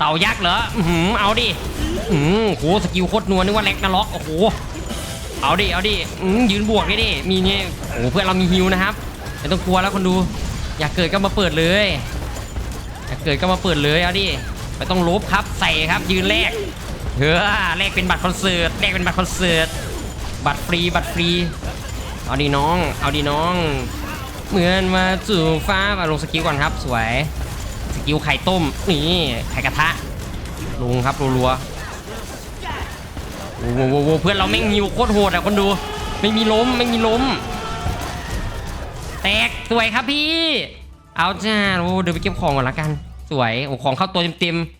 เต่ายักษ์เหรออือหือเอาดิอือโหสกิลโคตรนัวนึกว่าแล็กนาล็อกโอ้โหเอาดิเอาดิอือยืนบวกเลยดิมีเงี้ยโอ้โหเพื่อนเรามีฮิวนะครับไม่ต้องกลัวแล้วคนดู อยากเกิดก็มาเปิดเลยอยากเกิดก็มาเปิดเลยเอาดิไม่ต้องลบครับใส่ครับยืนแลกเฮ้อแลกเป็นบัตรคอนเสิร์ตแลกเป็นบัตรคอนเสิร์ตบัตรฟรีบัตรฟรีเอาดีน้อง เอาดีน้อง เหมือนมาจู่ฟ้ามาลงสกิลก่อนครับสวย กิลไข่ต้มนี่ไข่กระทะลงครับรัวๆโอ้โหเพื่อนเราแม่งฮิวโคตรโหดอะคนดู ไม่มีล้มไม่มีล้ม แตกสวยครับพี่ เอาจ้าโอ้เดี๋ยวไปเก็บของก่อนละกัน สวยโอ้ของเข้าตัวเต็มๆ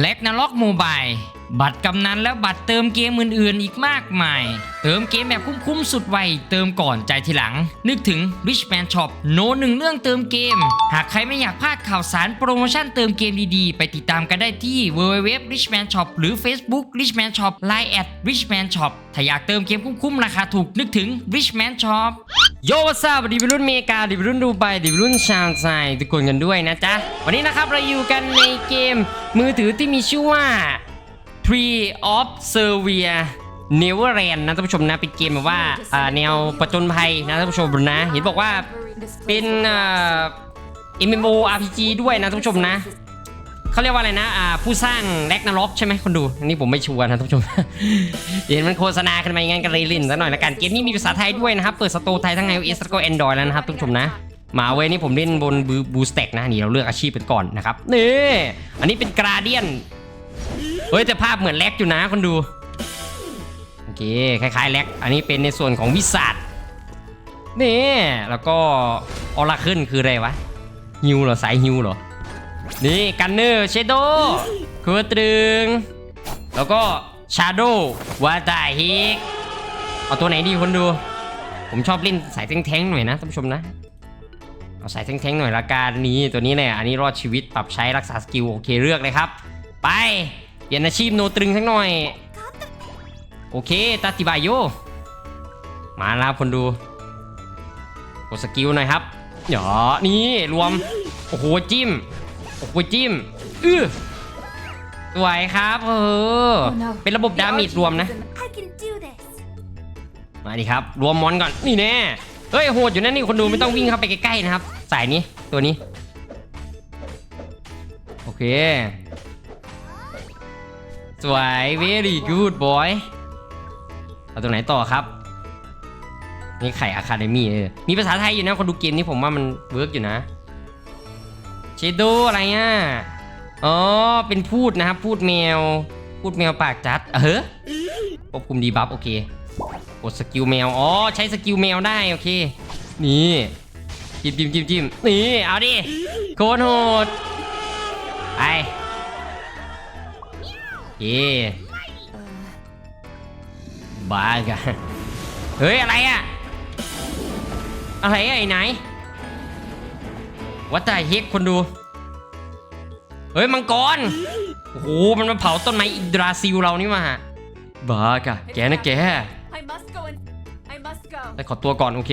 และ n a l o g Mobile บัตรกำนันและบัตรเติมเกมอื่นๆ อีกมากมาย เติมเกมแบบคุ้มๆสุดไว เติมก่อนใจทีหลัง นึกถึง Rich Man Shop โนหนึ่งเรื่องเติมเกม หากใครไม่อยากพลาดข่าวสารโปรโมชั่นเติมเกมดีๆ ไปติดตามกันได้ที่ www Rich Man Shop หรือ Facebook Rich Man Shop Line at Rich Man Shop ถ้าอยากเติมเกมคุ้มๆราคาถูกนึกถึง Rich Man Shop โยวัสดีวัดีวัยรุ่นเมกาดีวัยรุ่นดูไบดีวัยรุ่นชาวไซทุกคนกันด้วยนะจ๊ะ วันนี้นะครับเราอยู่กันในเกมมือถือที่มีชื่อว่า Tree of Servia Neverland นะท่านผู้ชมนะเป็นเกมแบบว่าแนวประจนภัยนะท่านผู้ชมนะ เห็นบอกว่าเป็นอ่า MMO RPG ด้วยนะท่านผู้ชมนะ เขาเรียกว่าอะไรนะอ่าผู้สร้างแร็กนาล็อกใช่ไหมคนดูอันนี้ผมไม่ชัวร์นะท่านผู้ชม เห็นมันโฆษณาขึ้นมาอย่างงั้นก็เลยลินซะหน่อยละกันเกมนี้มีภาษาไทยด้วยนะครับ เปิดสตร์ไทยทั้ง iOS แล้วก็ Android แล้วนะครับท่านผู้ชมนะมาเว้ยนี่ผมเล่นบนบูสเต็กนะนี่เราเลือกอาชีพเป็นก่อนนะครับนี่อันนี้เป็นกราเดียนเฮ้ยแต่ภาพเหมือนแล็กอยู่นะคนดูโอเคคล้ายๆแล็กอันนี้เป็นในส่วนของวิสัทนี่แล้วก็ออร่าเคิลคืออะไรวะฮิวเหรอสายฮิวเหรอ นี่กันเนอร์เชโดคือตรึง แล้วก็ชาโดวาตาฮิกเอาตัวไหนดีคนดู ผมชอบเล่นสายแท้งๆหน่อยนะท่านผู้ชมนะ เอาสายแท้งๆหน่อยละกันนี่ตัวนี้เนี่ยอันนี้รอดชีวิตปรับใช้รักษาสกิลโอเคเลือกเลยครับ ไปเปลี่ยนอาชีพโนตรึงสักหน่อย โอเคตาติบายโยมาแล้วคนดูกดสกิลหน่อยครับเดี๋ยวนี่รวมโอ้โหจิ้ม โอ้โหจิ้มอื้อสวยครับเออ เป็นระบบดาเมจรวมนะ I can do this. มาดิครับ รวมมอนก่อน นี่แน่ เฮ้ยโหดอยู่นั่นนี่คนดูไม่ต้องวิ่งเข้าไปใกล้ๆนะครับ สายนี้ตัวนี้ โอเค สวย very good boy เอาตัวไหนต่อครับนี่ไข่อะคาเดมี่เออมีภาษาไทยอยู่นะคนดูเกมนี้ผมว่ามันเวิร์กอยู่นะเชโดอะไรอะอ๋อ เป็นพูดนะครับ พูดแมว พูดแมวปากจัด เออควบคุมดีบัฟโอเคกดสกิลแมว อ๋อ ใช้สกิลแมวได้ โอเค นี่จิ้มจิ้มจิ้มจิ้มนี่ เอาดิ โคตรโหด ไปโอเคบ้ากะเฮ้ย อะไรอะอะไรอะไอ้ไหน วัดใจเฮกคนดู เฮ้ยมังกร โอ้โห มันมาเผาต้นไม้อินดราซิลเรานี่มาบ้ากะแกนะแก I must go and I must go. ไปขอตัวก่อนโอเค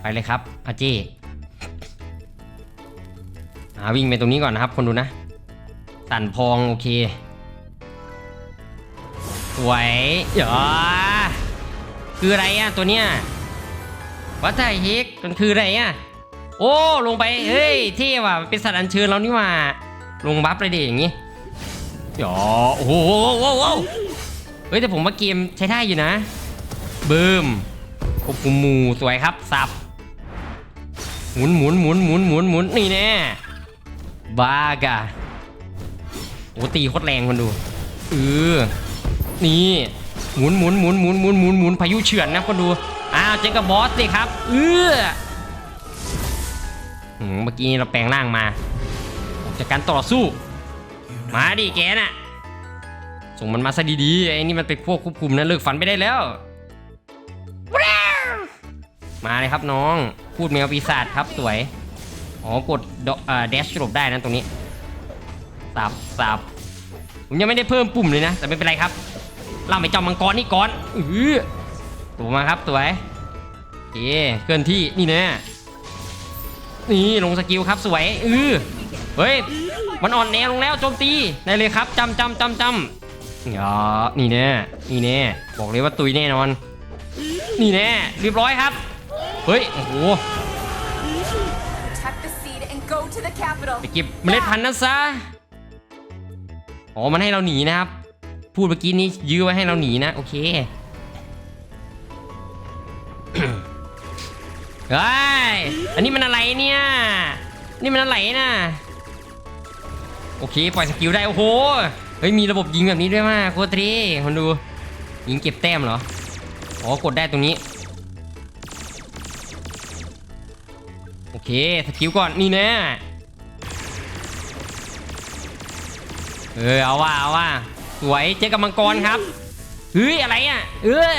ไปเลยครับอาเจอ่าวิ่งไปตรงนี้ก่อนนะครับคนดูนะ สั่นพองโอเค สวยเดี๋ยวคืออะไรอะตัวเนี้ยวัดไทเฮกมันคืออะไรอะ โอ้ลงไปเฮ้ยเท่ว่ะเป็นสัตว์อัญเชิญเรานี่ว่าลงบัฟเลยดิอย่างงี้เดี๋ยวโอ้โหโอ้โหเฮ้ยแต่ผมว่าเกมใช้ได้อยู่นะบึ้มควบคุมหมูสวยครับสับหมุนหมุนหมุนหมุนหมุนหมุนนี่แน่บ้ากะโอ้ตีโคตรแรงคนดูเออนี่หมุนหมุนหมุนหมุนหมุนหมุนหมุนพายุเฉือนนะคนดูอ้าวเจอกับบอสสิครับเออ เมื่อกี้เราแปลงร่างมา จากการต่อสู้ มาดิแกน่ะ ส่งมันมาซะดีๆ ไอ้นี่มันเป็นพวกควบคุมนะเลิกฝันไปได้แล้ว มาเลยครับน้อง พูดแมวปีศาจครับสวย อ๋อ กดดอกอ่าเดชหลบได้นะตรงนี้สับสับผมยังไม่ได้เพิ่มปุ่มเลยนะ แต่ไม่เป็นไรครับล่าไปจอมมังกรนี่ก่อนอือตัวมาครับสวยโอเคเคลื่อนที่นี่แน่ นี่ลงสกิลครับสวยอือเฮ้ยมันอ่อนแนวลงแล้วโจมตีได้เลยครับจำจำจำจำอย่านี่แน่นี่แน่บอกเลยว่าตุยแน่นอน นี่แน่เรียบร้อยครับ เฮ้ยโอ้โห Protect the seed and go to the capital. ไปเก็บเมล็ดพันธุ์นั้นซะอ๋อมันให้เราหนีนะครับ พูดเมื่อกี้นี้ยื้อไว้ให้เราหนีนะ โอเค เฮ้ยอันนี้มันอะไรเนี่ย นี่มันอะไรนะโอเคปล่อยสกิลได้โอ้โห เฮ้ยมีระบบยิงแบบนี้ด้วยมากโคตรเท่คนดูยิงเก็บแต้มเหรอ อ๋อกดได้ตรงนี้ โอเคสกิลก่อนนี่แน่เออเอาว่าเอาว่าสวยเจอกับมังกรครับ เฮ้ยอะไรอะ เออ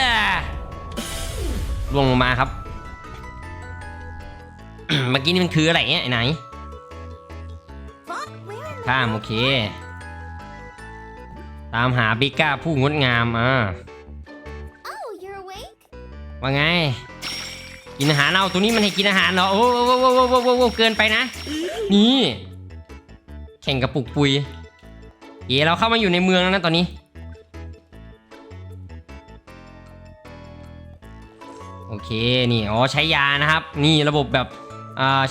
ล่วงลงมาครับ เมื่อกี้นี่มันคืออะไรเนี่ยไอ้ไหน What? Where in ข้ามโอเค ตามหาบิก้าผู้งดงามอ่า Oh, you're awake? ว่าไง กินอาหารเอาตัวนี้มันให้กินอาหารเหรอโอ้โอ้โอ้โอ้โอ้โอ้โอ้เกินไปนะ นี่ แข่งกระปุกปุยเอ๋เราเข้ามาอยู่ในเมืองแล้วนะตอนนี้ โอเค นี่ อ๋อ ใช้ยานะครับ นี่ระบบแบบอ่า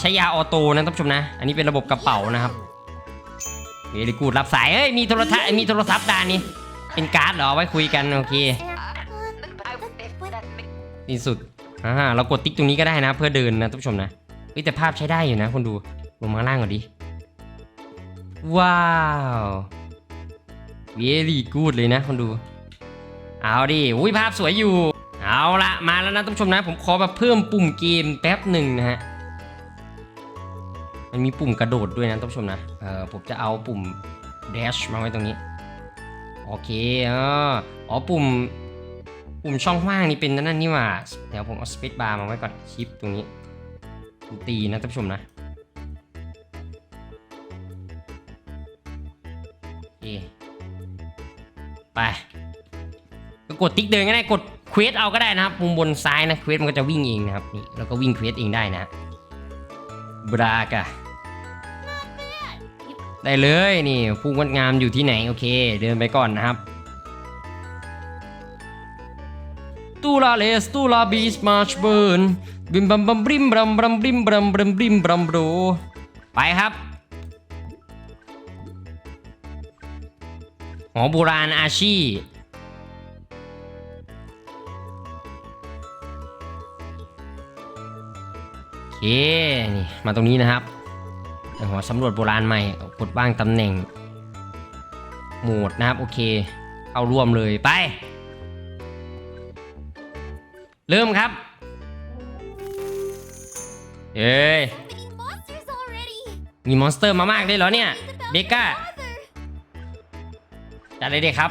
ใช้ยาออโต้นะท่านผู้ชมนะ อันนี้เป็นระบบกระเป๋านะครับเวลีกูดรับสายเอ้ย มีโทรทัศน์มีโทรศัพท์ดานนี่เป็นการ์ดเหรอ ไว้คุยกัน โอเคที่สุดอ่าเรากดติ๊กตรงนี้ก็ได้นะ เพื่อเดินนะท่านผู้ชมนะเฮ้ยแต่ภาพใช้ได้อยู่นะคนดู ลงมาล่างก่อนดิ ว้าวเวลี่กูดเลยนะคนดู เอาดิอุ้ยภาพสวยอยู่ เอาละมาแล้วนะท่านผู้ชมนะ ผมขอแบบเพิ่มปุ่มเกมแป๊บหนึ่งนะฮะ มันมีปุ่มกระโดดด้วยนะท่านผู้ชมนะ เออผมจะเอาปุ่ม dash มาไว้ตรงนี้ โอเคอออ๋อปุ่ม ปุ่มช่องว่างนี่เป็นนั่นนี่ว่า เดี๋ยวผมเอา space bar มาไว้ก่อน ชิปตรงนี้ตีนะท่านผู้ชมนะโอไป ก็กดติ๊กเดินก็ได้กดเควสเอาก็ได้นะครับมุมบนซ้ายนะเควสมันก็จะวิ่งเองนะครับนี่แล้วก็วิ่งเควสเองได้นะบรากะ ได้เลยนี่ผู้งดงามอยู่ที่ไหนโอเค เดินไปก่อนนะครับตูลาเลสตูลาบีสมาร์ชเบิร์นบิมบัมบัมบริมบรัมบรัมบริมบรัมบรัมบริมบรัมโบรไปครับหอโบราณอาชีโอเคนี่มาตรงนี้นะครับ เดี๋ยวสำรวจโบราณใหม่กดว่างตำแหน่ง โหมดนะครับ โอเคเข้าร่วมเลยไป เริ่มครับ เอ้ยมีมอนสเตอร์มามากเลยเหรอเนี่ยเบก้าจัดเลยเด็กครับ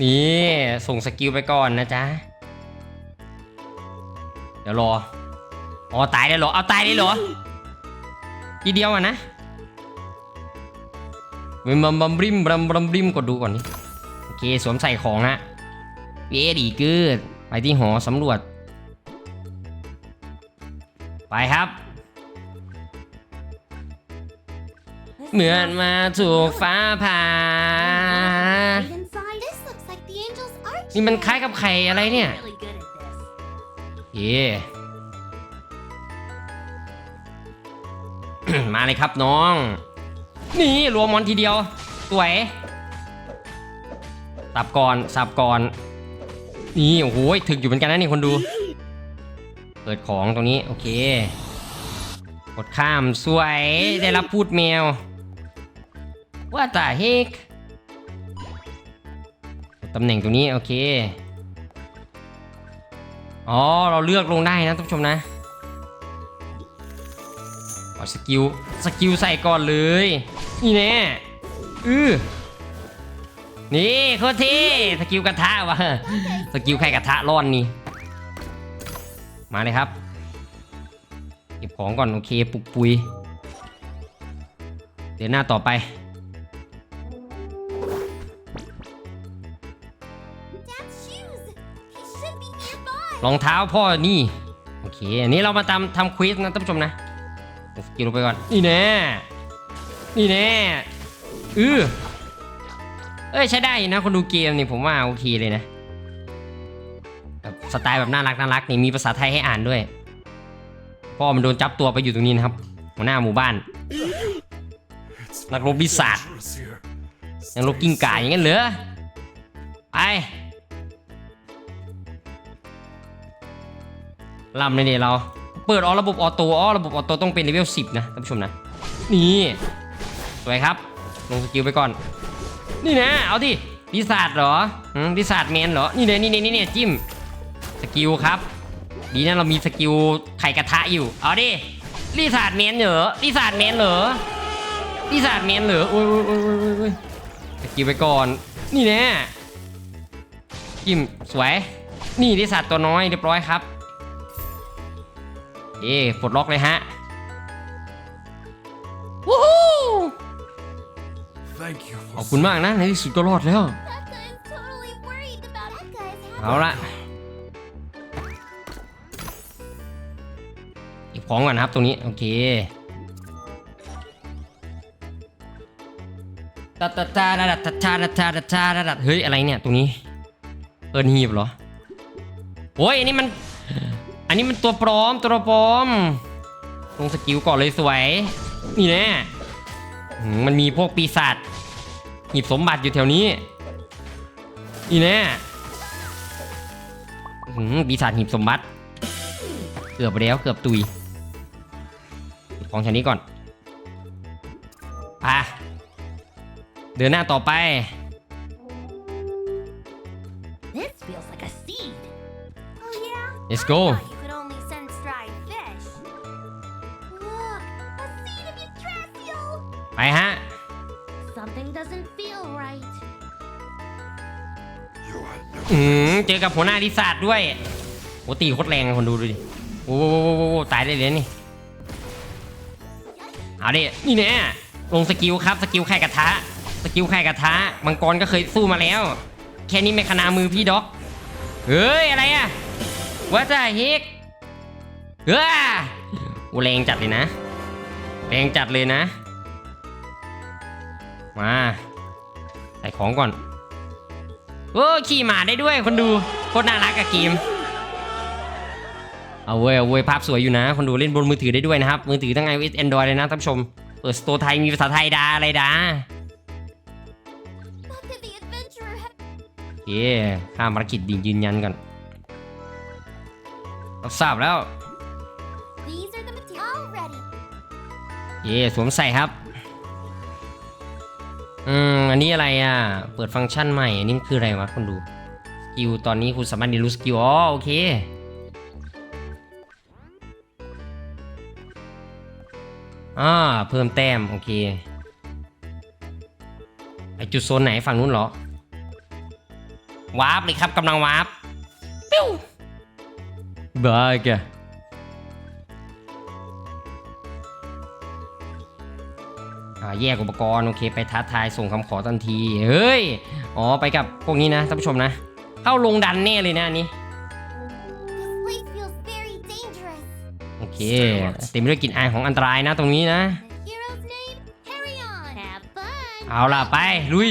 นี่ส่งสกิลไปก่อนนะจ๊ะ เดี๋ยวรอ อ๋อตายได้เหรอ เอาตายได้เหรอ ทีเดียวอะนะบิมบัมบัมบริมบัมบัมบริมกดดูก่อนนี่โอเคสวมใส่ของฮะเอดีเกิดไปที่หอสำรวจ ไปครับ เหมือนมาถูกฟ้าผ่า Right inside. This looks like the angel's arch. นี่มันคล้ายกับไข่อะไรเนี่ย Really good at this. เย่ มาเลยครับน้อง นี่รวมมอนทีเดียว สวย สับก่อนสับก่อน นี่โอ้โหถึกอยู่เหมือนกันนะนี่คนดู เปิดของตรงนี้ โอเค กดข้ามสวย ได้รับพูดแมว ว่าแต่เฮกตำแหน่งตรงนี้ โอเค อ๋อ เราเลือกลงได้นะท่านผู้ชมนะ สกิล สกิลใส่ก่อนเลย นี่แน่อือนี่โคตรเท่สกิลกระทะวะสกิลใครกระทะร้อนนี่ มาเลยครับ เก็บของก่อนโอเคปุกปุย เดี๋ยวหน้าต่อไป Dad's shoes. He should be nearby. รองเท้าพ่อนี่ โอเค อันนี้เรามาทำทำควิสนะท่านผู้ชมนะ เดี๋ยวสกิลลงไปก่อน นี่แน่ นี่แน่ อือเอ้ยใช้ได้นะ คนดูเกมนี่ผมว่าโอเคเลยนะแบบสไตล์แบบน่ารักน่ารักนี่มีภาษาไทยให้อ่านด้วยพ่อมันโดนจับตัวไปอยู่ตรงนี้นะครับ หัวหน้าหมู่บ้าน นักรบปีศาจยังลบกิ้งก่าอย่างนั้นเหรอไปลำเลยเนี่ยเรา เปิดออระบบออโต้อ๋อระบบออโต้ต้องเป็นเลเวล10 นะท่านผู้ชมนะ นี่สวยครับ ลงสกิลไปก่อน นี่นะ เอาดิปีศาจเหรอหืมปีศาจแมนเหรอ นี่เนี่ยนี่เนี่ยนี่เนี่ยจิ้ม สกิลครับ ดีนะเรามีสกิลไข่กระทะอยู่ เอาดิปีศาจแมนเหรอปีศาจแมนเหรอปีศาจแมนเหรอโอ้ยโอ้ยโอ้ยโอ้ยโอ้ยสกิลไปก่อน นี่แน่จิ้มสวย นี่ที่สัตตัวน้อยเรียบร้อยครับ เอ๊ปลดล็อกเลยฮะวู้ฮู้ Thank you. ขอบคุณมากนะในที่สุดก็รอดแล้ว That guy is totally worried about that guy's เอาละเก็บของก่อนนะครับตรงนี้ โอเคตาตาตาดาดาตาตาดาตาดาตาดาดาเฮ้ย อะไรเนี่ย ตรงนี้เอิร์นฮีบเหรอ โอ้ยอันนี้มัน อันนี้มันตัวปลอมตัวปลอม ลงสกิลก่อนเลยสวย นี่แน่หืมมันมีพวกปีศาจหีบสมบัติอยู่แถวนี้ นี่แน่อื้อหือปีศาจหีบสมบัติ เกือบไปแล้วเกือบตุยเก็บของชั้นนี้ก่อนไปเดินหน้าต่อไป This feels like a seed. Oh yeah? Let's I go. เจอกับหัวหน้าดิศาสตร์ด้วยโอ้ตีโคตรแรงคนดูดูดิโอ้โหโอ้โหโอ้โหตายได้เลยนี่เอาดินี่แน่ลงสกิลครับสกิลไข่กระทะสกิลไข่กระทะมังกรก็เคยสู้มาแล้ว แค่นี้ไม่ขนามือพี่ด็อกเฮ้ยอะไรอะว่าจะเฮกเฮ้ยโอ้แรงจัดเลยนะแรงจัดเลยนะ มาใส่ของก่อน โอ้ขี่หมาได้ด้วยคนดูโคตรน่ารักกับเกมเอาเว้ยเอาเว้ยภาพสวยอยู่นะ คนดูเล่นบนมือถือได้ด้วยนะครับ มือถือทั้ง iOS Android เลยนะท่านผู้ชม เปิดสโตร์ไทยมีภาษาไทยดาอะไรดา What did the adventurer have? โอเคข้ามภารกิจดียืนยันก่อนรับทราบแล้ว These are the materials. All ready. เย่สวมใส่ครับ อืม อันนี้อะไรอะ เปิดฟังก์ชันใหม่ อันนี้คืออะไรวะคนดู สกิลตอนนี้คุณสามารถเรียนรู้สกิล อ๋อ โอเค อ่า เพิ่มแต้ม โอเค ไอจุดโซนไหนฝั่งนู้นเหรอ วาร์ปเลยครับกำลังวาร์ปปิ้วบ้าแก แยกอุปกรณ์โอเค ไปท้าทายส่งคำขอทันที เฮ้ย อ๋อไปกับพวกนี้นะท่านผู้ชมนะ เข้าลงดันแน่เลยนะอันนี้ This place feels very dangerous. โอเค เต็มไปด้วยกลิ่นอายของอันตรายนะตรงนี้นะ The hero's name? Carry on. Have fun. เอาล่ะไปลุย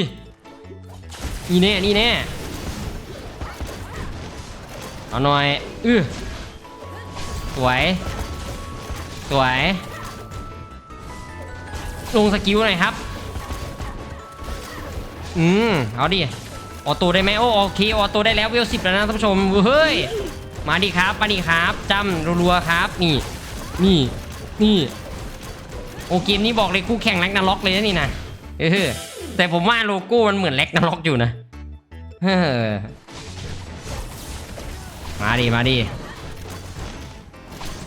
นี่แน่นี่แน่เอาหน่อย อื้อสวย สวย ลงสกิลหน่อยครับ อืม เอาดิ ออโต้ได้ไหมโอ้โอเค ออโต้ได้แล้วเวลสิบแล้วนะท่านผู้ชม เฮ้ย มาดิครับ มาดิครับจำรัวๆครับ นี่ นี่ นี่ โอเกมนี้บอกเลยคู่แข่งแร็กนาล็อกเลยนะนี่นะเออแต่ผมว่าโลโก้มันเหมือนแร็กนาล็อกอยู่นะเฮ้อมาดิ มาดิ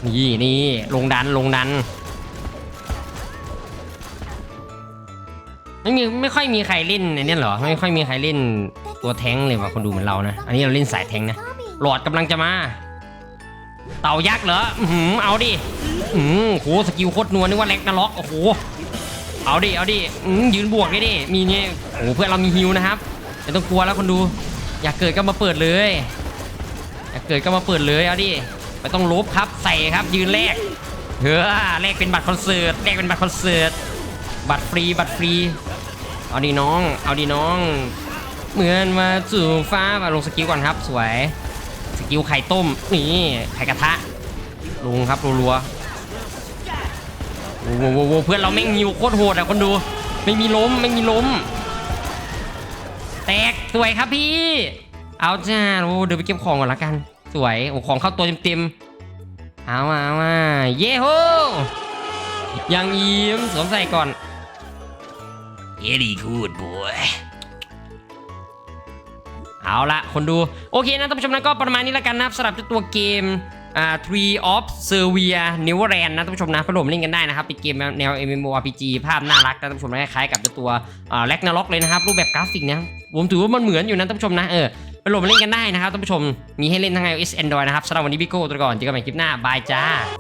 นี่นี่ลงดันลงดัน ไม่มีไม่ค่อยมีใครเล่นในเนี่ยหรอไม่ค่อยมีใครเล่นตัวแท้งเลยว่ะคนดูเหมือนเรานะ อันนี้เราเล่นสายแท้งนะหลอดกำลังจะมา เต่ายักษ์เหรออือหือเอาดิอือโหสกิลโคตรนัวนึกว่าแล็กนาล็อกโอ้โหเอาดิเอาดิอืยืนบวกดิดิมีเนี่ยโอ้โหเพื่อนเรามีฮิวนะครับไม่ต้องกลัวแล้วคนดู อยากเกิดก็มาเปิดเลยอยากเกิดก็มาเปิดเลยเอาดิไม่ต้องลบครับใส่ครับยืนแลกเฮ้อแลกเป็นบัตรคอนเสิร์ตแลกเป็นบัตรคอนเสิร์ตบัตรฟรีบัตรฟรี เอาดิน้อง เอาดิน้อง เหมือนมาสู่ฟ้ามาลงสกิลก่อนครับ สวย สกิลไข่ต้ม นี่ ไข่กระทะลงครับรัวๆโอ้โหโอ้โหเพื่อนเราแม่งยิวโคตรโหดอะคนดู ไม่มีล้ม ไม่มีล้ม แตก สวยครับพี่ เอาจ้า โอ้เดี๋ยวไปเก็บของก่อนละกัน สวย โอ้ของเข้าตัวเต็มๆ เอามาเอามาเย้โฮยังยิ้มสวมใส่ก่อน Very good boy เอาละคนดู โอเคนะท่านผู้ชมนะก็ประมาณนี้แล้วกันนะครับสำหรับตัวเกมอ่า Tree of Servia Neverland นะท่านผู้ชมนะพัดลมเล่นกันได้นะครับเป็นเกมแนว MMORPG ภาพน่ารักนะท่านผู้ชมนะคล้ายๆกับตัวอ่า Ragnarok เลยนะครับ รูปแบบกราฟิกนะผมถือว่ามันเหมือนอยู่นะท่านผู้ชมนะเออพัดลมเล่นกันได้นะครับท่านผู้ชมมีให้เล่นทั้ง iOS Android นะครับสำหรับวันนี้พี่โก้ตัวก่อนเจอกันใหม่คลิปหน้าบายจ้า